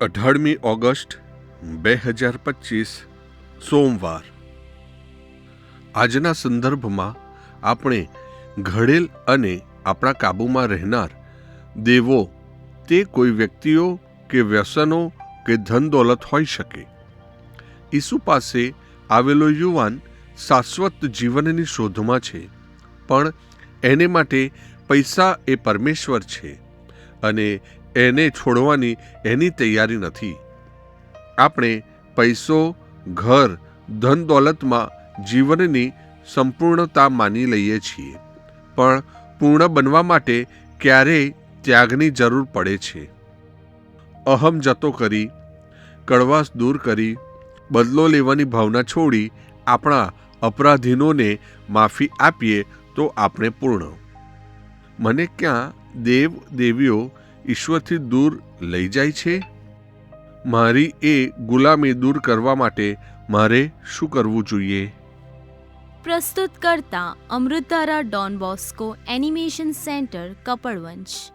અઢારમી ઓગસ્ટ, બે હજાર પચીસ, સોમવાર. આજના સંદર્ભમાં આપણે ઘડેલ અને આપણા કાબૂમાં રહેનાર દેવો, તે કોઈ વ્યક્તિઓ કે વ્યસનો કે ધન દોલત હોઈ શકે. ઈસુ પાસે આવેલો યુવાન શાશ્વત જીવનની શોધમાં છે, પણ એને માટે પૈસા એ પરમેશ્વર છે અને એને છોડવાની એની તૈયારી નથી. આપણે પૈસો, ઘર, ધન દોલતમાં જીવનની સંપૂર્ણતા માની લઈએ છીએ, પણ પૂર્ણ બનવા માટે ક્યારેય ત્યાગની જરૂર પડે છે. અહમ જતો કરી, કડવાશ દૂર કરી, બદલો લેવાની ભાવના છોડી આપણા અપરાધીનોને માફી આપીએ તો આપણે પૂર્ણ. મને ક્યાં દેવ દેવીઓ ઈશ્વરથી દૂર લઈ જાય છે? મારી એ ગુલામી દૂર કરવા માટે મારે શું કરવું જોઈએ? પ્રસ્તુત કરતા Amrutdhara Don Bosco animation centre, Kapadvanj.